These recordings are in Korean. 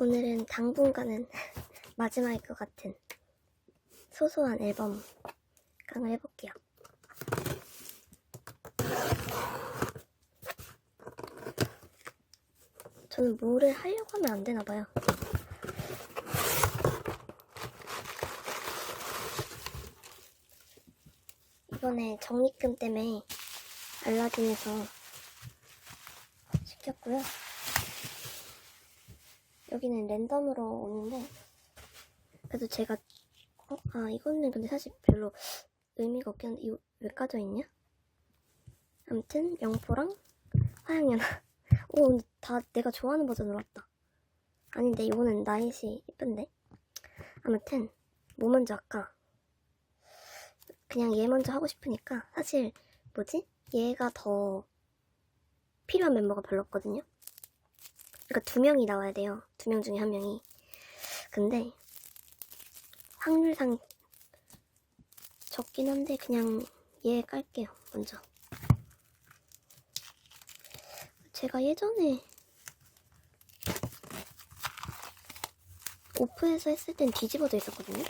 오늘은 당분간은 마지막일 것 같은 소소한 앨범 강을 해볼게요. 저는 뭐를 하려고 하면 안 되나 봐요. 이번에 적립금 때문에 알라딘에서 시켰고요. 여기는 랜덤으로 오는데 그래도 제가 어? 아 이거는 근데 사실 별로 의미가 없긴 한데 이거 왜 까져 있냐? 아무튼 영포랑 화양연화 오 근데 다 내가 좋아하는 버전으로 왔다 아닌데 이거는 나잇이 이쁜데 아무튼 뭐 먼저 할까? 그냥 얘 먼저 하고 싶으니까 사실 뭐지? 얘가 더 필요한 멤버가 별로 없거든요 그러니까 두 명이 나와야 돼요. 두 명 중에 한 명이. 근데 확률상 적긴 한데 그냥 얘 깔게요. 먼저. 제가 예전에 오프에서 했을 땐 뒤집어져 있었거든요.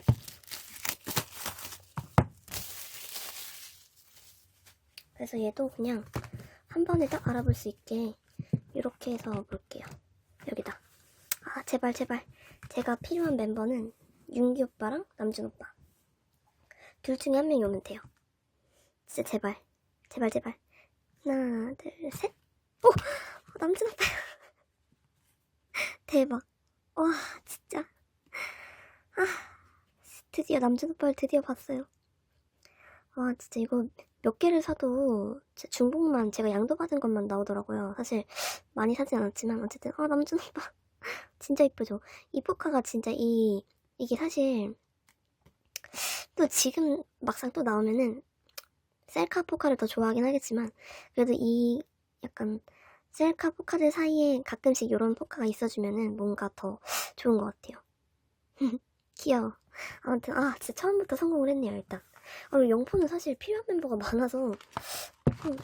그래서 얘도 그냥 한 번에 딱 알아볼 수 있게 이렇게 해서 볼게요. 제발, 제발. 제가 필요한 멤버는 윤기 오빠랑 남준 오빠. 둘 중에 한 명이 오면 돼요. 진짜 제발. 제발, 제발. 하나, 둘, 셋. 오! 남준 오빠. 대박. 와, 진짜. 아, 드디어 남준 오빠를 드디어 봤어요. 와, 진짜 이거 몇 개를 사도 중복만 제가 양도받은 것만 나오더라고요. 사실 많이 사진 않았지만 어쨌든 아 남준 오빠 진짜 이쁘죠. 이 포카가 진짜 이 이게 사실 또 지금 막상 또 나오면은 셀카 포카를 더 좋아하긴 하겠지만 그래도 이 약간 셀카 포카들 사이에 가끔씩 이런 포카가 있어주면은 뭔가 더 좋은 것 같아요. 귀여워. 아무튼 아 진짜 처음부터 성공을 했네요 일단. 아, 그리고 영포는 사실 필요한 멤버가 많아서 음,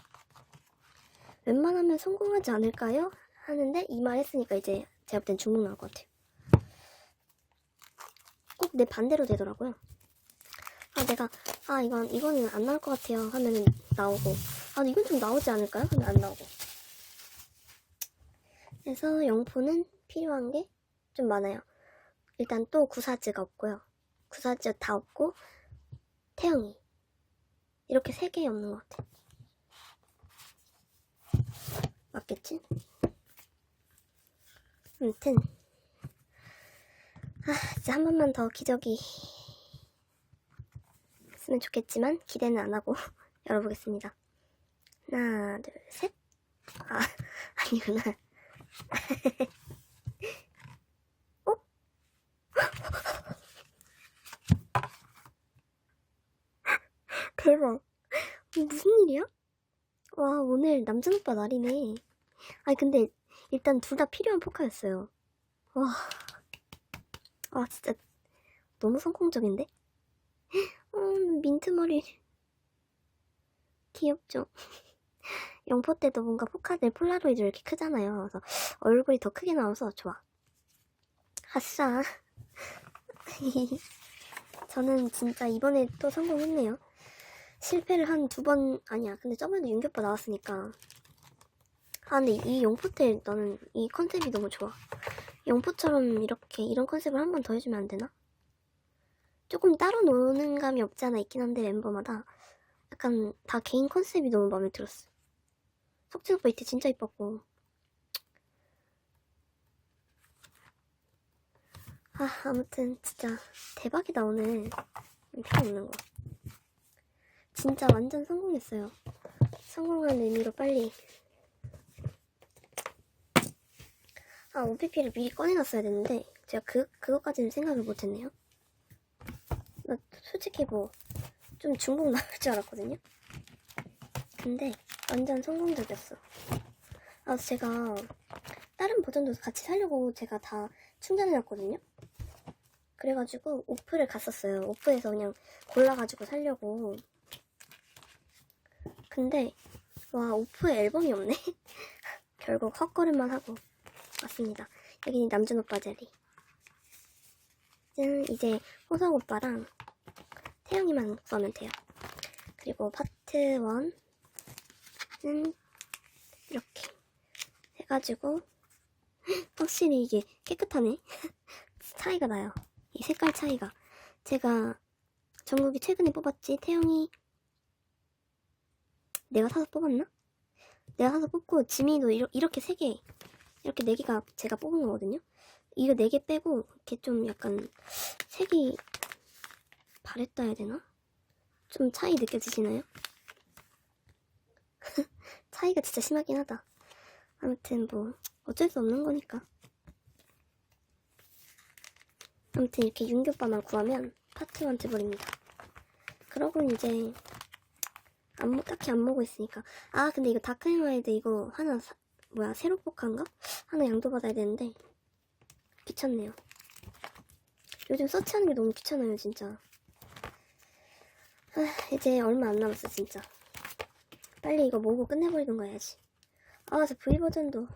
웬만하면 성공하지 않을까요? 하는데 이 말 했으니까 이제 제가 볼 땐 중복 나올 것 같아요. 꼭 내 반대로 되더라고요. 아 내가 아 이건 이거는 안 나올 것 같아요 하면은 나오고 아 이건 좀 나오지 않을까요? 하면 안 나오고. 그래서 영포는 필요한 게 좀 많아요. 일단 또 구사즈가 없고요. 구사즈 다 없고 태영이 이렇게 세 개 없는 것 같아. 맞겠지? 아무튼 아 진짜 한 번만 더 기적이 있으면 좋겠지만 기대는 안 하고 열어보겠습니다. 하나 둘 셋. 아 아니구나. 어? 대박. 무슨 일이야? 와, 오늘 남준 오빠 날이네. 아니, 근데 일단 둘 다 필요한 포카였어요. 와. 아, 진짜 너무 성공적인데? 음, 민트 머리. 귀엽죠? 영포 때도 뭔가 포카들 폴라로이드 이렇게 크잖아요. 그래서 얼굴이 더 크게 나와서 좋아. 아싸. 저는 진짜 이번에 또 성공했네요. 실패를 한 두 번, 아니야. 근데 저번에도 윤교빠 나왔으니까. 아, 근데 이 용포 때 나는 이 컨셉이 너무 좋아. 용포처럼 이렇게, 이런 컨셉을 한 번 더 해주면 안 되나? 조금 따로 노는 감이 없지 않아 있긴 한데, 멤버마다. 약간 다 개인 컨셉이 너무 마음에 들었어. 석진 오빠 이때 진짜 이뻤고. 아, 아무튼, 진짜 대박이다, 오늘. 필요 없는 거. 진짜 완전 성공했어요. 성공한 의미로 빨리. 아, OPP를 미리 꺼내놨어야 됐는데, 제가 그, 그것까지는 생각을 못했네요. 나 솔직히 뭐, 좀 중복 나올 줄 알았거든요? 근데, 완전 성공적이었어. 아, 제가, 다른 버전도 같이 살려고 제가 다 충전해놨거든요? 그래가지고, 오프를 갔었어요. 오프에서 그냥 골라가지고 살려고. 근데 와 오프에 앨범이 없네 결국 헛걸음만 하고 왔습니다 여기 남준 오빠 자리. 짠, 이제 호성 오빠랑 태영이만 구하면 돼요. 그리고 파트 1은 이렇게 해가지고 확실히 이게 깨끗하네. 차이가 나요. 이 색깔 차이가. 제가 정국이 최근에 뽑았지. 태영이 내가 사서 뽑았나? 내가 사서 뽑고 지민이도 이렇게 세 개, 이렇게 네 개가 제가 뽑은 거거든요. 이거 네개 빼고 이렇게 좀 약간 색이 바랬다 해야 되나? 좀 차이 느껴지시나요? 차이가 진짜 심하긴 하다. 아무튼 뭐 어쩔 수 없는 거니까. 아무튼 이렇게 윤교빠만 구하면 1 돼버립니다. 그러고 이제 안, 먹- 딱히 안 먹고 있으니까. 아 근데 이거 다크에마이드 이거 하나 사- 뭐야 복한가? 하나 양도 받아야 되는데 귀찮네요. 요즘 서치하는 게 너무 귀찮아요 진짜. 아, 이제 얼마 안 남았어 진짜. 빨리 이거 모으고 끝내버리는 거 해야지. 아, 저 V 버전도.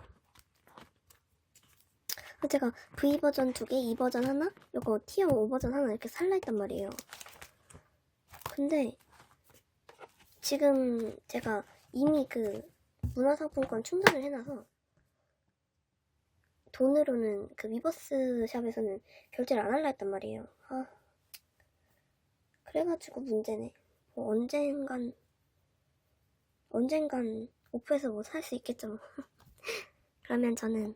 아, 제가 V 버전 두 개, E 버전 하나, 요거 티어 5 버전 하나 이렇게 살라 했단 말이에요. 근데 지금 제가 이미 그 문화상품권 충전을 해놔서 돈으로는 그 위버스 샵에서는 결제를 안 할라 했단 말이에요. 아. 그래가지고 문제네. 뭐 언젠간 언젠간 오프에서 뭐 살 수 있겠죠. 뭐. 그러면 저는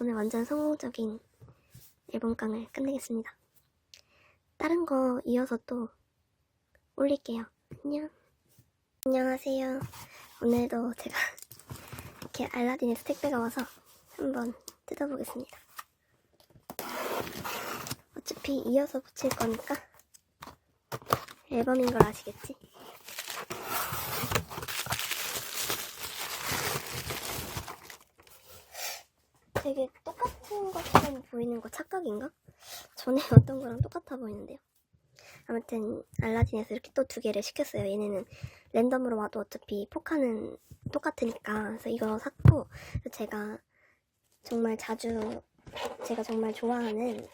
오늘 완전 성공적인 앨범깡을 끝내겠습니다. 다른 거 이어서 또 올릴게요. 안녕. 안녕하세요. 오늘도 제가 이렇게 알라딘의 스택배가 와서 한번 뜯어보겠습니다. 어차피 이어서 붙일 거니까 앨범인 걸 아시겠지? 되게 똑같은 것처럼 보이는 거 착각인가? 전에 어떤 거랑 똑같아 보이는데요. 아무튼 알라딘에서 이렇게 또 두 개를 시켰어요. 얘네는 랜덤으로 와도 어차피 포카는 똑같으니까 그래서 이거 샀고 제가 정말 자주 제가 정말 좋아하는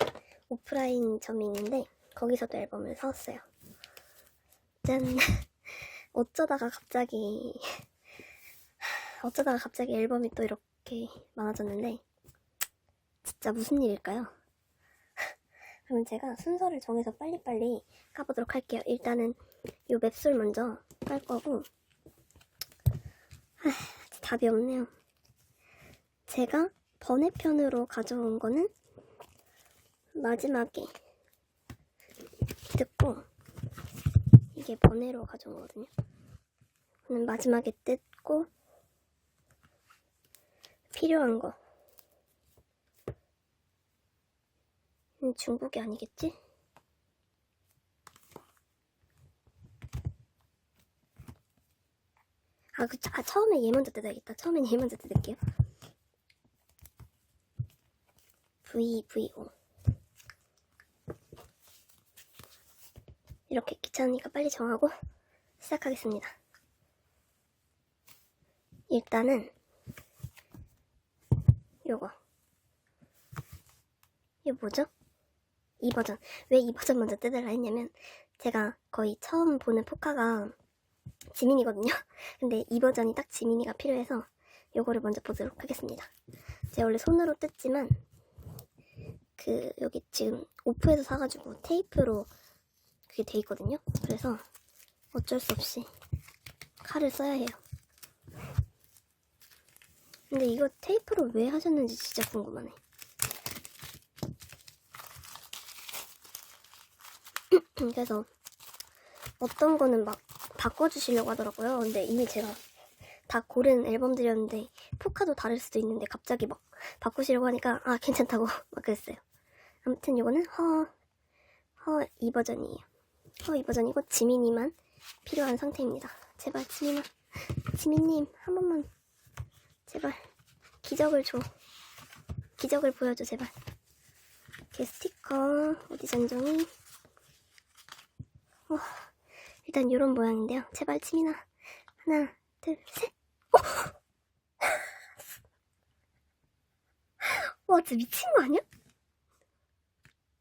오프라인 점이 있는데 거기서도 앨범을 사왔어요. 짠! 어쩌다가 갑자기 어쩌다가 갑자기 앨범이 또 이렇게 많아졌는데 진짜 무슨 일일까요? 그럼 제가 순서를 정해서 빨리빨리 까보도록 할게요. 일단은 이 맵술 먼저 깔 거고 하, 답이 없네요. 제가 번외편으로 가져온 거는 마지막에 듣고 이게 번외로 가져온 거거든요. 마지막에 뜯고 필요한 거 음, 중국이 아니겠지? 아, 그, 아, 처음에 얘 먼저 뜯어야겠다. 처음엔 얘 먼저 뜯을게요. V, V, O. 이렇게 귀찮으니까 빨리 정하고 시작하겠습니다. 일단은, 요거. 이게 뭐죠? 이 버전. 왜 이 버전 먼저 뜯으라 했냐면, 제가 거의 처음 보는 포카가 지민이거든요. 근데 이 버전이 딱 지민이가 필요해서 요거를 먼저 보도록 하겠습니다. 제가 원래 손으로 뜯지만, 그, 여기 지금 오프에서 사가지고 테이프로 그게 돼 있거든요. 그래서 어쩔 수 없이 칼을 써야 해요. 근데 이거 테이프로 왜 하셨는지 진짜 궁금하네. 그래서 어떤 거는 막 바꿔주시려고 하더라고요. 근데 이미 제가 다 고른 앨범들이었는데 포카도 다를 수도 있는데 갑자기 막 바꾸시려고 하니까 아 괜찮다고 막 그랬어요. 아무튼 이거는 허, 허이 버전이에요. 허 이 버전이고 지민이만 필요한 상태입니다. 제발 지민아, 지민님 한 번만 제발 기적을 줘. 기적을 보여줘 제발. 이렇게 스티커 어디 전종이 어, 일단 이런 모양인데요. 제발 치민아 하나 둘 셋. 어! 와 진짜 미친 거 아니야?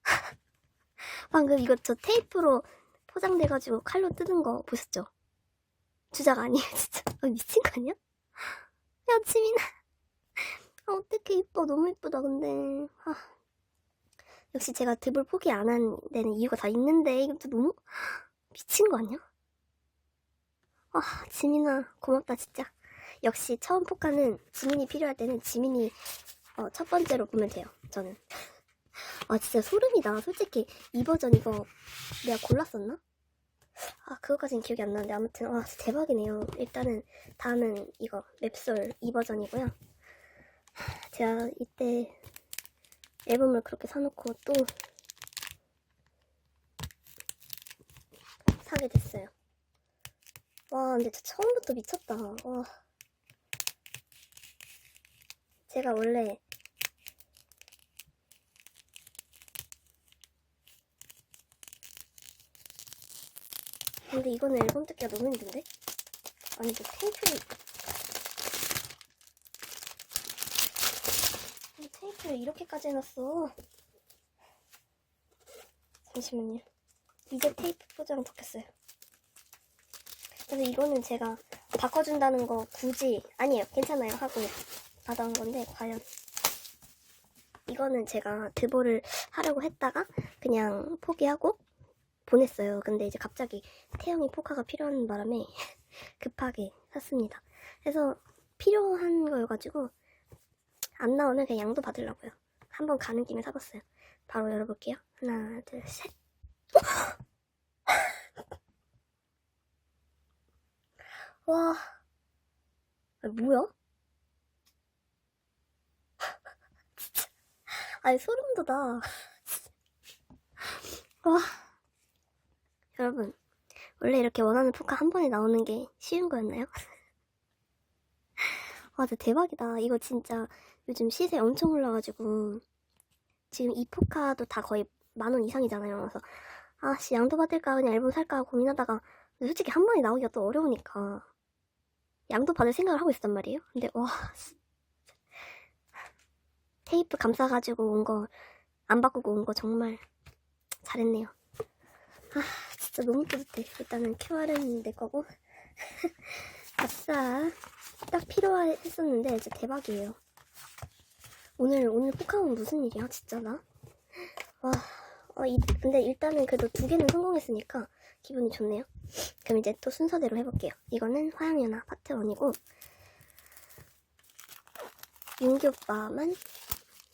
방금 이거 저 테이프로 포장돼가지고 칼로 뜯은 거 보셨죠? 주작 아니에요, 진짜. 아, 미친 거 아니야? 야, 지민아. 아, 어떡해, 이뻐. 너무 이쁘다, 근데. 아. 역시 제가 드볼 포기 안 한 데는 이유가 다 있는데, 이것도 너무 미친 거 아니야? 아, 지민아, 고맙다, 진짜. 역시 처음 포카는 지민이 필요할 때는 지민이 어, 첫 번째로 보면 돼요, 저는. 아, 진짜 소름이다. 솔직히 이 버전 이거 내가 골랐었나? 아, 그거까진 기억이 안 나는데 아무튼 와, 진짜 대박이네요. 일단은 다음은 이거 맵솔 이 버전이고요. 제가 이때 앨범을 그렇게 사놓고 또 사게 됐어요. 와, 근데 진짜 처음부터 미쳤다. 와. 제가 원래 근데 이거는 앨범 뜯기가 너무 힘든데? 아니 뭐 테이프를 아니, 테이프를 이렇게까지 해놨어. 잠시만요. 이제 테이프 포장 덮였어요. 그래서 이거는 제가 바꿔준다는 거 굳이 아니에요. 괜찮아요. 하고 받아온 건데 과연. 이거는 제가 드보를 하려고 했다가 그냥 포기하고 보냈어요. 근데 이제 갑자기 태영이 포카가 필요한 바람에 급하게 샀습니다. 그래서 필요한 거여가지고 안 나오면 그냥 양도 받으려고요. 한번 가는 김에 사봤어요. 바로 열어볼게요. 하나, 둘, 셋. 와, 아, 뭐야? 아니 소름 돋아. 와. 여러분, 원래 이렇게 원하는 포카 한 번에 나오는 게 쉬운 거였나요? 와, 진짜 대박이다. 이거 진짜 요즘 시세 엄청 올라가지고, 지금 이 포카도 다 거의 만 원 이상이잖아요. 그래서, 아씨, 양도 받을까, 그냥 앨범 살까 고민하다가, 근데 솔직히 한 번에 나오기가 또 어려우니까, 양도 받을 생각을 하고 있었단 말이에요. 근데, 와, 테이프 감싸가지고 온 거, 안 바꾸고 온 거 정말 잘했네요. 아, 진짜 너무 뿌듯해. 일단은 QR은 내 거고. 아싸. 딱 필요했었는데, 진짜 대박이에요. 오늘, 오늘 포카몬 무슨 일이야, 진짜 나? 와, 어, 이, 근데 일단은 그래도 두 개는 성공했으니까 기분이 좋네요. 그럼 이제 또 순서대로 해볼게요. 이거는 화양연화 파트 1이고, 윤기 오빠만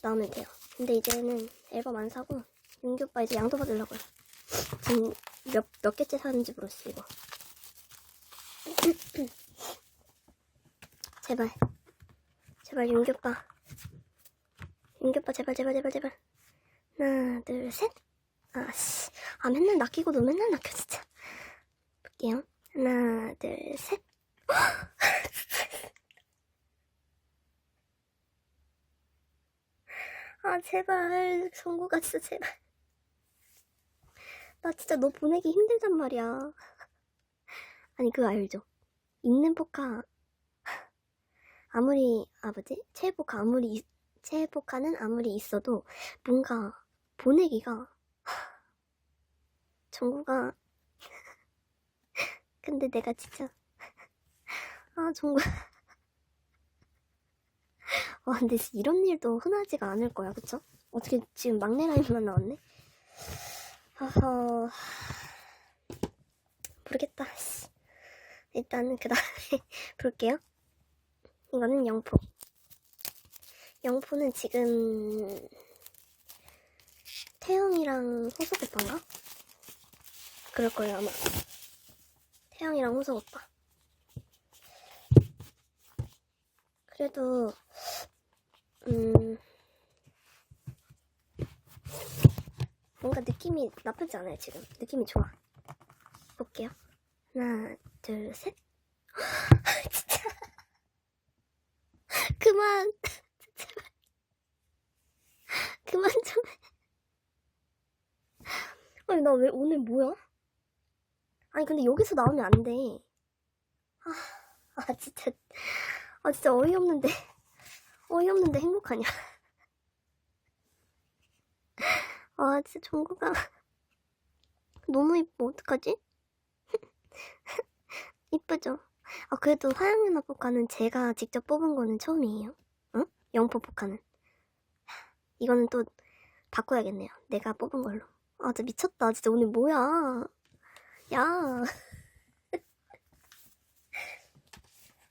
나오면 돼요. 근데 이제는 앨범 안 사고, 윤기 오빠 이제 양도 받으려고요. 지금 몇, 몇 개째 사는지 모르겠어, 이거. 제발. 제발, 윤기 오빠. 윤기 오빠, 제발, 제발, 제발, 제발. 하나, 둘, 셋. 아, 씨. 아, 맨날 낚이고도 맨날 낚여, 진짜. 볼게요. 하나, 둘, 셋. 아, 제발. 성구가 진짜 제발. 나 진짜 너 보내기 힘들단 말이야. 아니, 그거 알죠? 있는 포카, 아무리, 아? 최애 포카 아무리, 포카는 아무리 있어도 뭔가 보내기가, 정구가, 근데 내가 진짜, 아, 정구. 와, 근데 진짜 이런 일도 흔하지가 않을 거야, 그쵸? 어떻게 지금 막내 라인만 나왔네? 허허 모르겠다 씨. 일단은 그 다음에 볼게요 이거는 영포 영포는 지금 태영이랑 호석 오빠인가? 그럴 거예요 아마 태영이랑 호석 오빠 그래도 음 뭔가 느낌이 나쁘지 않아요, 지금. 느낌이 좋아. 볼게요. 하나, 둘, 셋. 그만. 제발. 그만 좀 해. 아니, 나 왜 오늘 뭐야? 아니, 근데 여기서 나오면 안 돼. 아, 아, 진짜. 아, 진짜 어이없는데. 어이없는데 행복하냐. 진짜 종구가 너무 이뻐 어떡하지? 이쁘죠? 아 그래도 화양연화 포카는 제가 직접 뽑은 거는 처음이에요. 응? 영포 포카는 이거는 또 바꿔야겠네요. 내가 뽑은 걸로. 아 진짜 미쳤다. 진짜 오늘 뭐야? 야.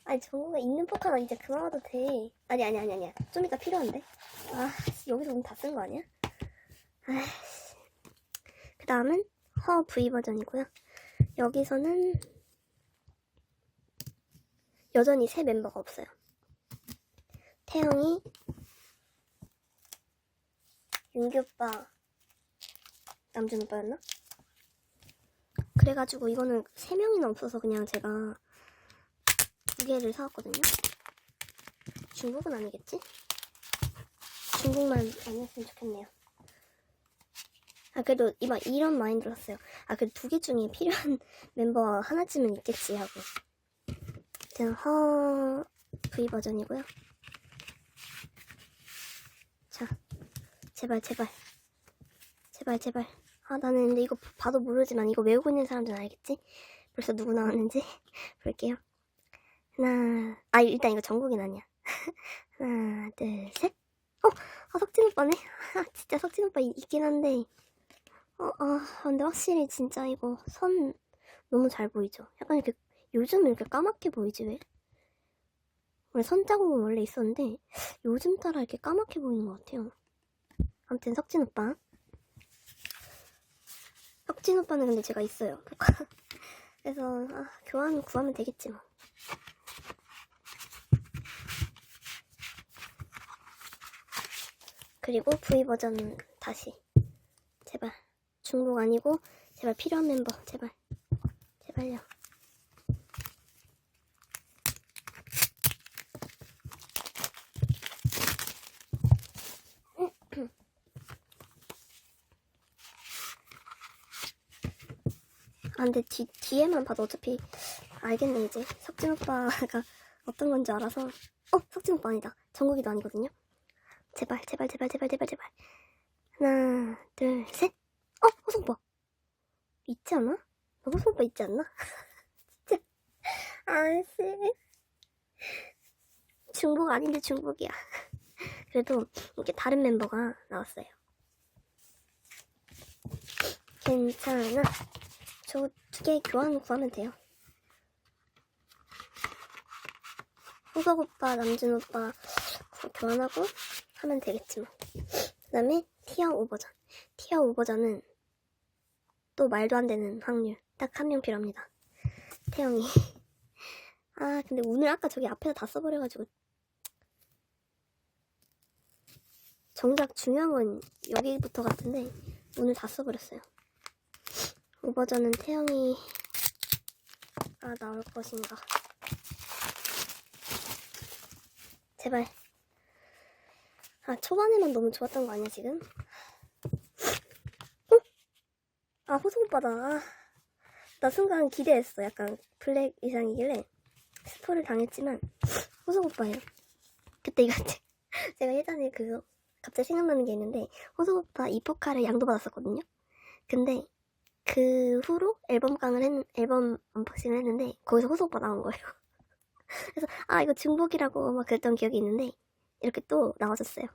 아니 정우가 있는 포카나 이제 그만 와도 돼. 아니 아니 아니 아니야. 좀 이따 필요한데. 아 씨, 여기서 오늘 다 쓴 거 아니야? 아이씨. 그 다음은 허 V 버전이고요. 여기서는 여전히 새 멤버가 없어요 태영이 윤기 오빠 남준 오빠였나? 그래가지고 이거는 세 명이나 없어서 그냥 제가 두 개를 사왔거든요. 중국은 아니겠지? 중국만 아니었으면 좋겠네요. 아 그래도 이마 이런 마인드로 샀어요. 아 그래도 두 개 중에 필요한 멤버 하나쯤은 있겠지 하고. 저는 허 V 버전이고요. 자, 제발 제발 제발 제발. 아 나는 근데 이거 봐도 모르지만 이거 외우고 있는 사람들은 알겠지? 벌써 누구 나왔는지 볼게요. 하나, 아 일단 이거 전국인 아니야. 하나, 둘, 셋. 어, 아 석진 오빠네. 아 진짜 석진 오빠 있, 있긴 한데. 어, 아 근데 확실히 진짜 이거 선 너무 잘 보이죠. 약간 이렇게 요즘 이렇게 까맣게 보이지 왜? 원래 선 자국은 원래 있었는데 요즘 따라 이렇게 까맣게 보이는 것 같아요. 아무튼 석진 오빠. 석진 오빠는 근데 제가 있어요. 그래서 아, 교환 구하면 되겠지 뭐. 그리고 V 버전 다시 제발 중복 아니고 제발 필요한 멤버 제발 제발요. 근데 뒤, 뒤에만 봐도 어차피 알겠네 이제. 석진 오빠가 어떤 건지 알아서. 어 석진 오빠 아니다. 정국이도 아니거든요. 제발 제발 제발 제발 제발 제발. 하나 둘셋어 호성 오빠. 있지 않아? 너 호성 오빠 있지 않나? 진짜. 아씨. 중복 아닌데 중복이야. 그래도 이렇게 다른 멤버가 나왔어요. 괜찮아 저 두 개 교환 구하면 돼요. 호석 오빠, 남준 오빠 구- 교환하고 하면 되겠지 뭐. 그 다음에 티어 5버전. 티어 5버전은 또 말도 안 되는 확률. 딱 한 명 필요합니다. 태영이. 아, 근데 오늘 아까 저기 앞에다 다 써버려가지고. 정작 중요한 건 여기부터 같은데 오늘 다 써버렸어요. 5버전은 태영이 아 나올 것인가? 제발. 아 초반에만 너무 좋았던 거 아니야 지금? 어? 아 호성 오빠다. 아, 나 순간 기대했어. 약간 블랙 이상이길래 스포를 당했지만 호성 오빠예요. 그때 이거 제- 제가 예전에 그거 갑자기 생각나는 게 있는데 호성 오빠 이포카를 양도 받았었거든요. 근데 그 후로 앨범 깡을 했, 앨범 언박싱을 했는데 거기서 오빠 나온 거예요. 그래서 아 이거 중복이라고 막 그랬던 기억이 있는데 이렇게 또 나와줬어요.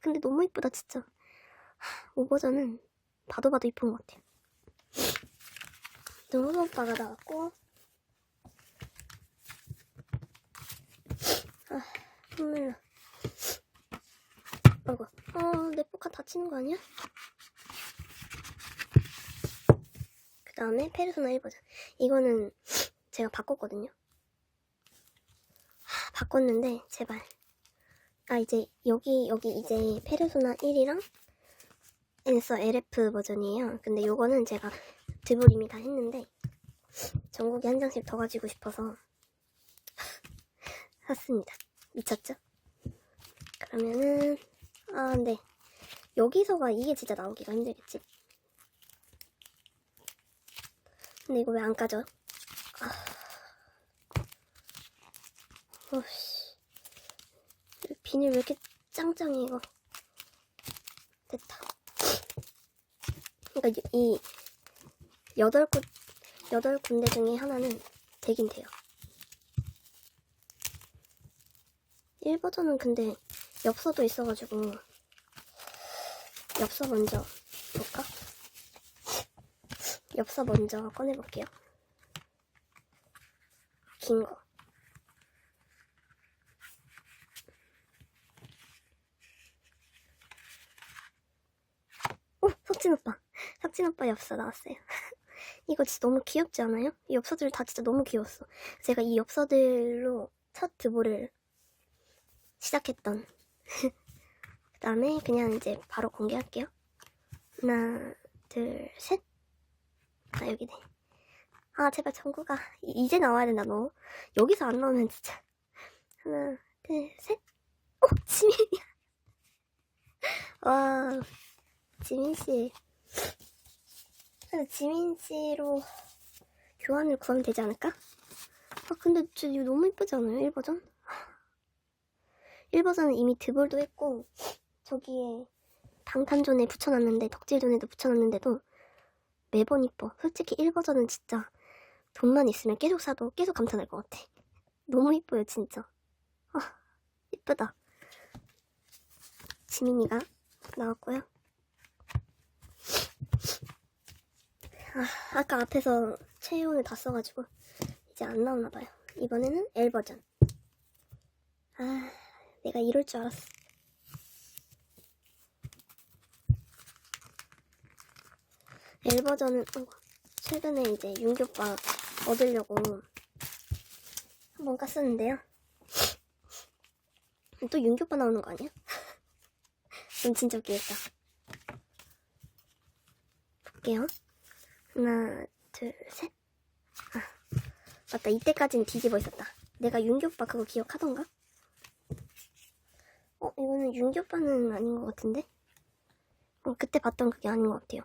근데 너무 이쁘다 진짜. 오버전은 봐도 봐도 이쁜 것 같아요. 또 호소 오빠가 나왔고 아 눈물 나. 아이고 어내 포카 다치는 거 아니야? 그 다음에 페르소나 1 버전. 이거는 제가 바꿨거든요. 하, 바꿨는데, 제발. 아, 이제, 여기, 여기 이제 페르소나 1이랑 앤서 LF 버전이에요. 근데 요거는 제가 드볼 이미 다 했는데, 전국에 한 장씩 더 가지고 싶어서 샀습니다. 미쳤죠? 그러면은, 아, 근데, 여기서가 이게 진짜 나오기가 힘들겠지? 근데 이거 왜 안 까져? 아... 어씨. 비닐 왜 이렇게 짱짱해, 이거. 됐다. 그러니까 이 여덟 군데 중에 하나는 되긴 돼요. 1버전은 근데 엽서도 있어가지고 엽서 먼저? 엽서 먼저 꺼내볼게요. 긴 거. 오! 석진 오빠. 석진 오빠 엽서 나왔어요. 이거 진짜 너무 귀엽지 않아요? 이 엽서들 다 진짜 너무 귀여웠어. 제가 이 엽서들로 첫 드보를 시작했던. 그 다음에 그냥 이제 바로 공개할게요. 하나, 둘, 셋. 아, 여기네. 아, 제발 정구가. 이- 이제 나와야 된다, 너. 여기서 안 나오면 진짜. 하나, 둘, 셋. 오, 지민이야. 와, 지민씨. 지민씨로 교환을 구하면 되지 않을까? 아, 근데 진짜 이거 너무 이쁘지 않아요? 1버전? 1버전은 이미 드볼도 했고, 저기에 방탄존에 붙여놨는데, 덕질존에도 붙여놨는데도 매번 이뻐. 솔직히 1버전은 진짜 돈만 있으면 계속 사도 계속 감탄할 것 같아. 너무 이뻐요, 진짜. 아, 이쁘다. 지민이가 나왔고요. 아, 아까 앞에서 체온을 다 써가지고 이제 안 나오나봐요. 이번에는 L 버전. 아, 내가 이럴 줄 알았어. L 버전은 어, 최근에 이제 윤기 오빠 얻으려고 한번 깠었는데요. 또 윤기 오빠 나오는 거 아니야? 좀 진짜 웃기겠다. 볼게요. 하나, 둘, 셋. 아, 맞다. 이때까진 뒤집어 있었다. 내가 윤기 오빠 그거 기억하던가? 어, 이거는 윤기 오빠는 아닌 것 같은데? 어, 그때 봤던 그게 아닌 것 같아요.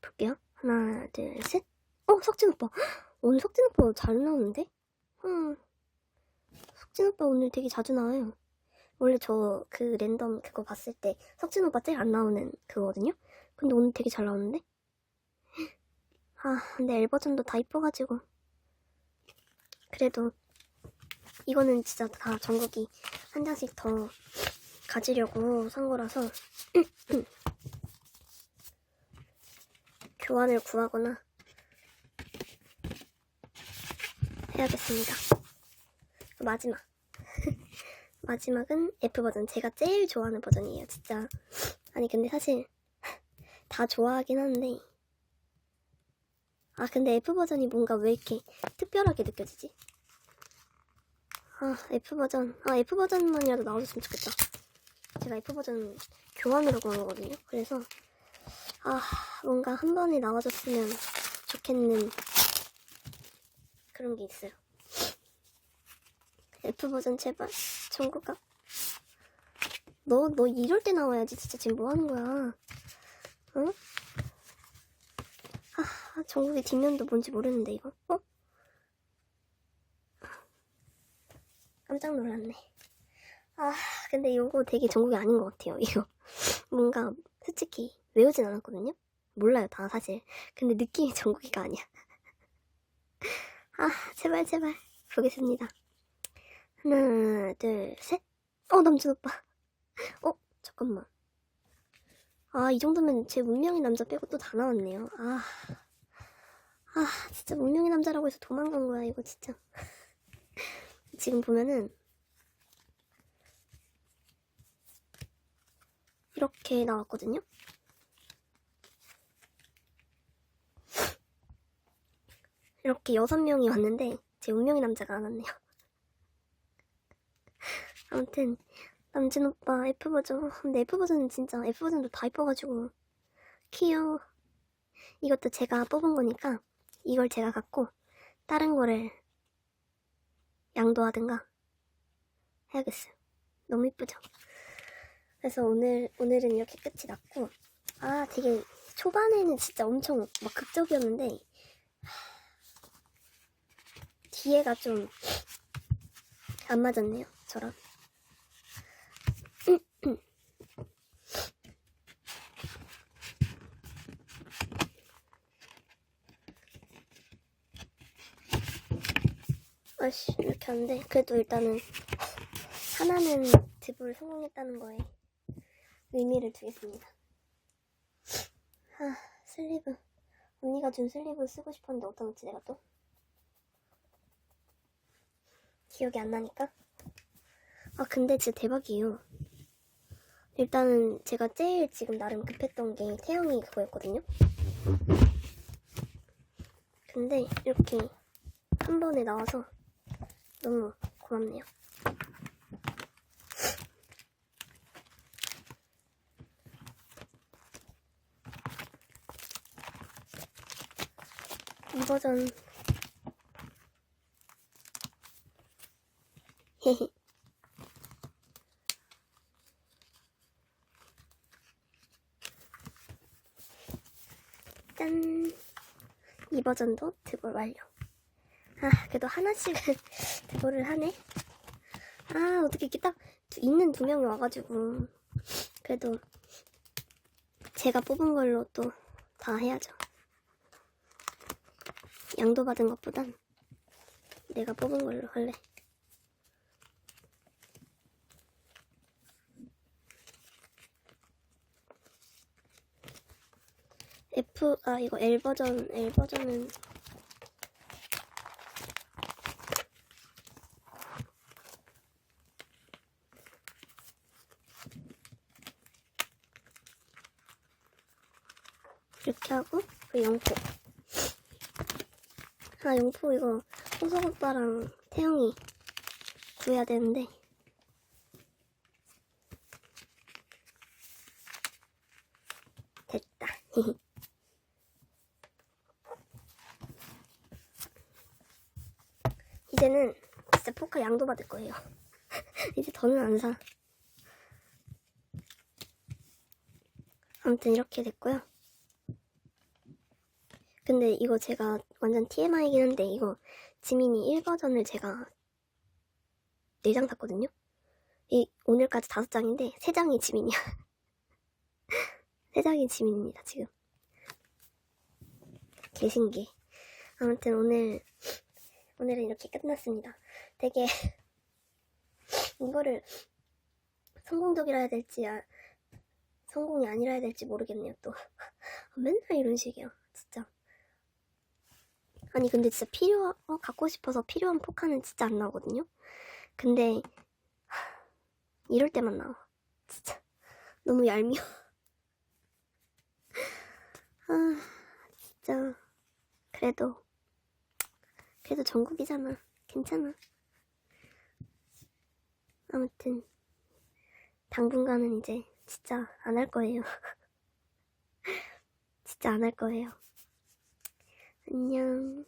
볼게요. 하나, 둘, 셋. 어, 석진 오빠. 헉, 오늘 석진 오빠 잘 나오는데? 음. 석진 오빠 오늘 되게 자주 나와요. 원래 저 그 랜덤 그거 봤을 때 석진 오빠 제일 안 나오는 그거거든요? 근데 오늘 되게 잘 나오는데? 아, 근데 엘버전도 다 이뻐가지고. 그래도, 이거는 진짜 다 전국이 한 장씩 더 가지려고 산 거라서, 교환을 구하거나 해야겠습니다. 마지막. 마지막은 F버전. 제가 제일 좋아하는 버전이에요, 진짜. 아니, 근데 사실, 다 좋아하긴 한데, 아, 근데 F버전이 뭔가 왜 이렇게 특별하게 느껴지지? 아, F버전. 아, F버전만이라도 나와줬으면 좋겠다. 제가 F버전 교환으로 구한 거거든요. 그래서, 아, 뭔가 한 번에 나와줬으면 좋겠는 그런 게 있어요. F버전 제발. 정국아. 너, 너 이럴 때 나와야지. 진짜 지금 뭐 하는 거야? 응? 아, 전국의 뒷면도 뭔지 모르는데, 이거. 어? 깜짝 놀랐네. 아, 근데 이거 되게 전국이 아닌 것 같아요, 이거. 뭔가, 솔직히, 외우진 않았거든요? 몰라요, 다 사실. 근데 느낌이 전국이가 아니야. 아, 제발, 제발. 보겠습니다. 하나, 둘, 셋. 어, 남준 오빠. 어, 잠깐만. 아, 이 정도면 제 운명의 남자 빼고 또 다 나왔네요. 아. 아, 진짜 운명의 남자라고 해서 도망간 거야, 이거 진짜. 지금 보면은, 이렇게 나왔거든요? 이렇게 여섯 명이 왔는데, 제 운명의 남자가 안 왔네요. 아무튼, 남진 오빠 F버전. 근데 F버전은 진짜, F버전도 다 이뻐가지고, 귀여워. 이것도 제가 뽑은 거니까, 이걸 제가 갖고 다른 거를 양도하든가 해야겠어요. 너무 이쁘죠? 그래서 오늘, 오늘은 이렇게 끝이 났고, 아, 되게 초반에는 진짜 엄청 막 극적이었는데, 기회가 좀 안 맞았네요. 저랑. 아씨 이렇게 안 돼. 그래도 일단은 하나는 드블 성공했다는 거에 의미를 두겠습니다. 아 슬리브 언니가 준 슬리브 쓰고 싶었는데 어떤지 내가 또 기억이 안 나니까 아 근데 진짜 대박이에요. 일단은 제가 제일 지금 나름 급했던 게 태영이 그거였거든요. 근데 이렇게 한 번에 나와서 너무 고맙네요. 이 버전 헤헤 짠! 이 버전도 드볼 완료. 아, 그래도 하나씩은 드볼을 하네. 아, 어떻게 이렇게 딱 두- 있는 두 명이 와가지고. 그래도 제가 뽑은 걸로 또 다 해야죠. 양도 받은 것보단 내가 뽑은 걸로 할래. F, 아, 이거 L 버전, L 버전은 이렇게 하고, 그 영포. 아, 영포 이거 호석 오빠랑 태영이 구해야 되는데. 됐다. 이제는 진짜 포카 양도 받을 거예요. 이제 더는 안 사. 아무튼 이렇게 됐고요. 근데 이거 제가 완전 TMI이긴 한데 이거 지민이 1버전을 제가 4장 샀거든요. 이 오늘까지 5장인데 3장이 지민이야. 3장이 지민입니다, 지금. 개신기. 아무튼 오늘 오늘은 이렇게 끝났습니다. 되게 이거를 성공적이라 해야 될지 아, 성공이 아니라 해야 될지 모르겠네요. 또 맨날 이런 식이야, 진짜. 아니 근데 진짜 필요 어, 갖고 싶어서 필요한 포카는 진짜 안 나오거든요. 근데 하, 이럴 때만 나와. 진짜 너무 얄미워. 아 진짜 그래도 그래도 전국이잖아. 괜찮아. 아무튼 당분간은 이제 진짜 안 할 거예요. 진짜 안 할 거예요. 안녕.